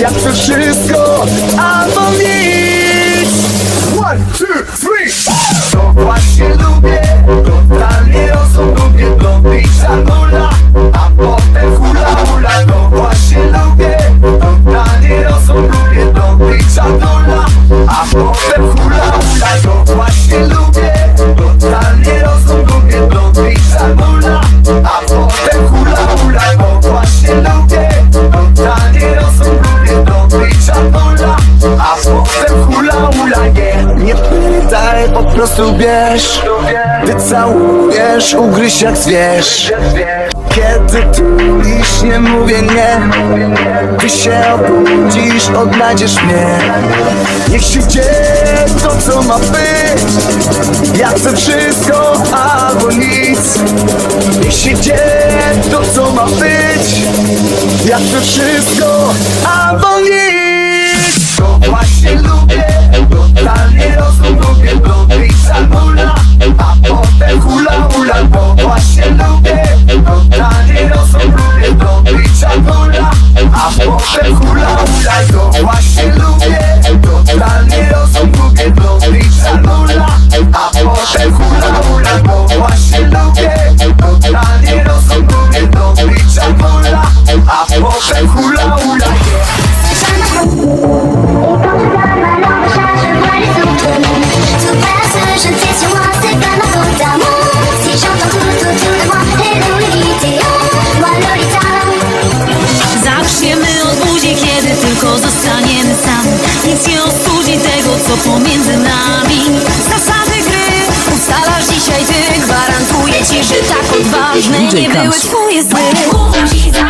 Ja wszystko albo nic One, two, three. To właśnie lubię czasu bierz Ty całujesz, ugryź jak zwierz. Kiedy tulisz, nie mówię nie Ty się obudzisz, odnajdziesz mnie. Niech się dzieje to, co ma być Ja chcę wszystko, albo nic. Niech się dzieje to, co ma być Ja chcę wszystko, albo nic. To właśnie lubię, totalnie rozum lubię, Oh. pomiędzy nami. Zasady gry. Ustalasz dzisiaj ty Gwarantuję ci, że tak odważne nie były twoje zły.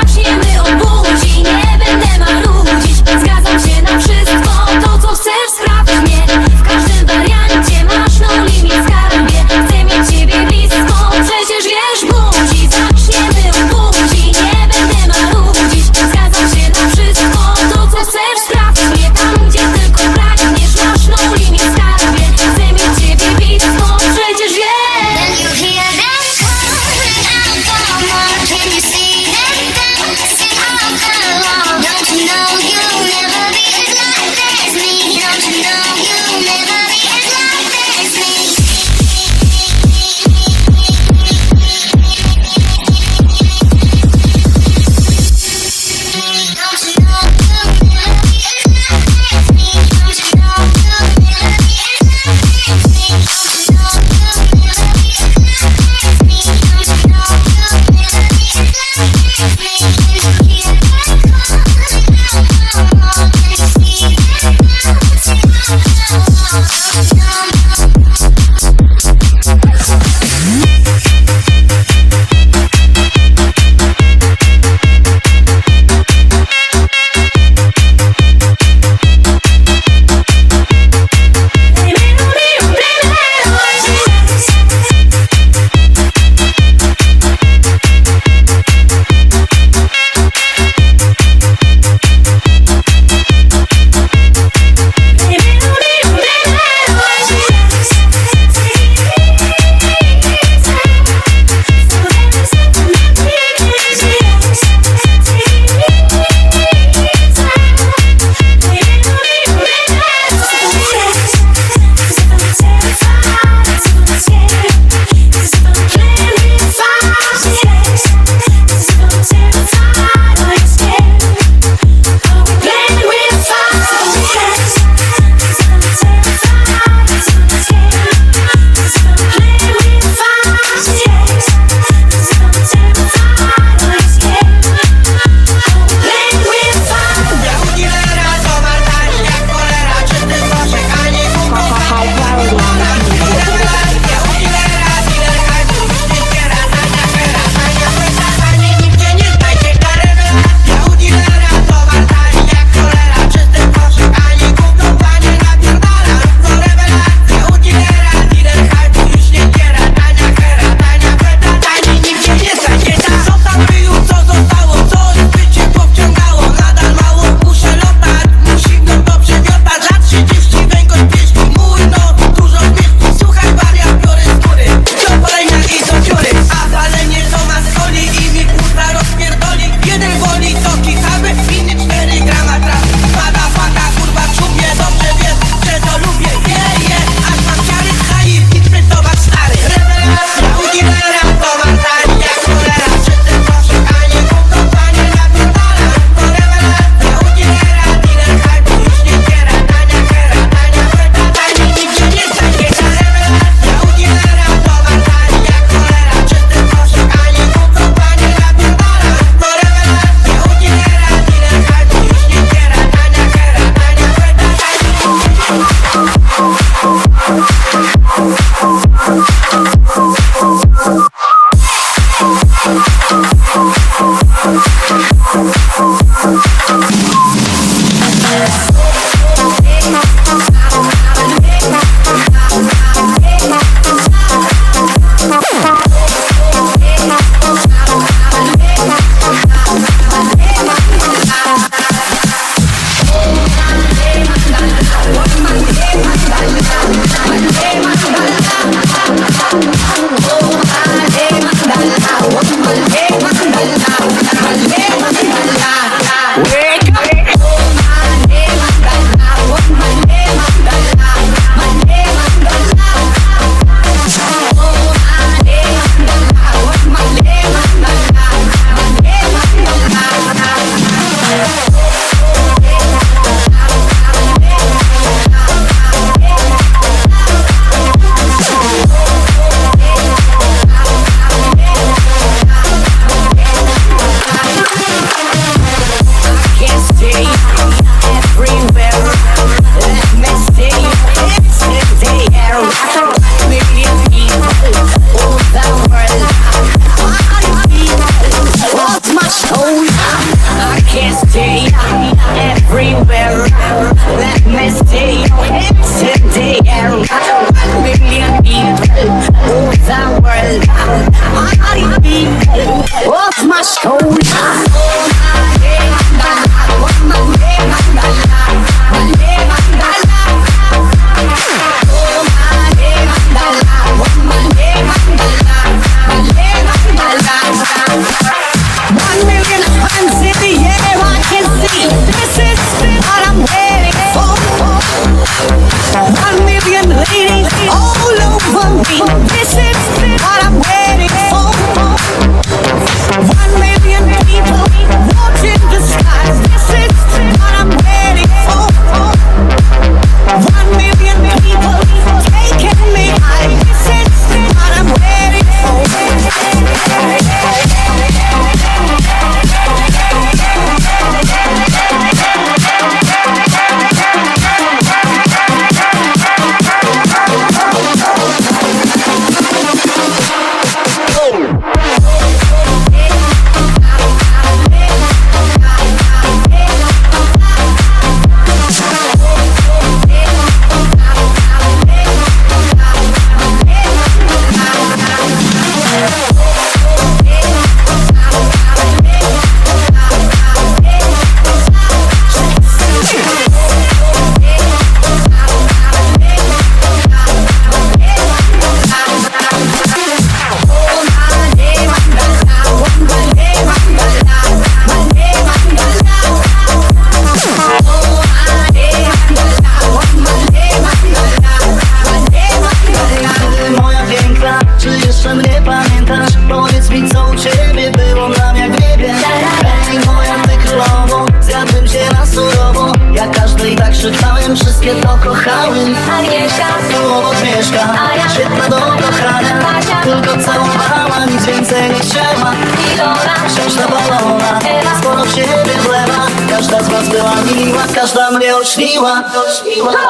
Szeptałem, wszystkie to kochały Agnieszka, obok mieszka, A ja? świetna do kochania Basia. Tylko całowała, nic więcej nie chciała Ilona, Wciąż nawalona, Ela. sporo w siebie wlewa. Każda z was była miła, każda mnie ośniła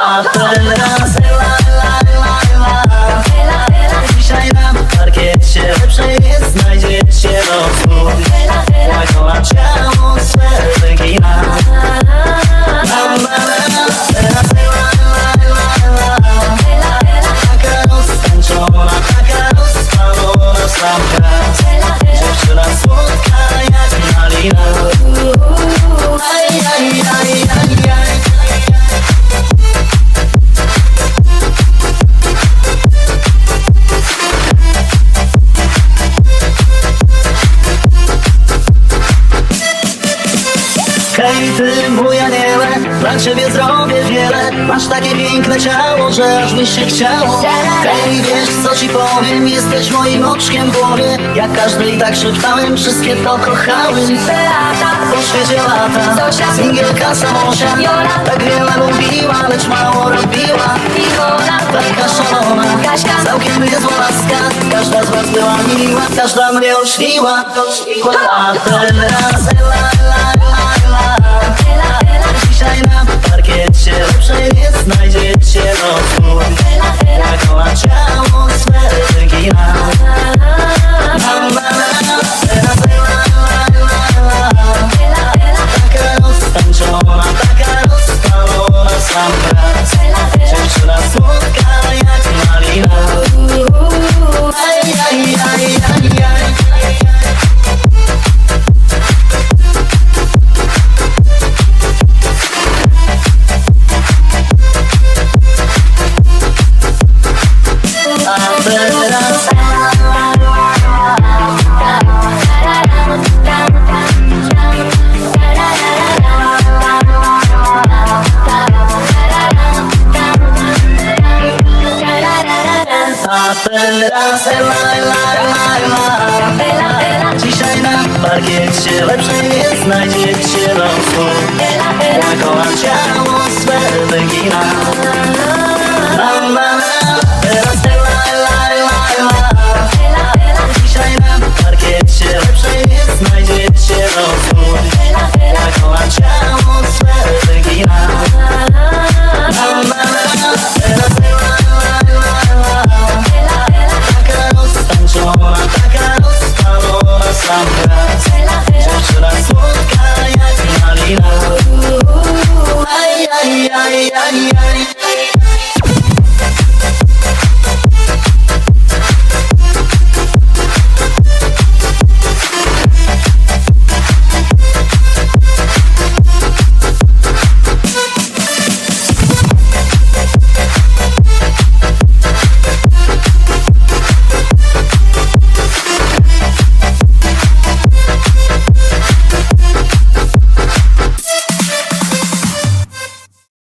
A teraz ela, ela, ela, ela Ela, Dzisiaj na parkiecie lepsze nie chciało. Hej, wiesz co ci powiem, jesteś moim oczkiem głowie. Ja każdej tak szeptałem, wszystkie to kochałem Beata, po świecie lata. Zosia, singielka Samosia Jola, tak wiele mówiła, lecz mało robiła. Iwona, taka szalona. Kaśka, całkiem niezła laska. Każda z was była miła, każda mnie ośliła A teraz, la, la, la, la, la, la, la, la, la, la, la, la, la, znajdziecie, znajdziecie rozwój. Ela, sela, ela, ela, ela Dzisiaj na parkiecie lepszej nie znajdziecie losu Łakoła ciało swe wygina.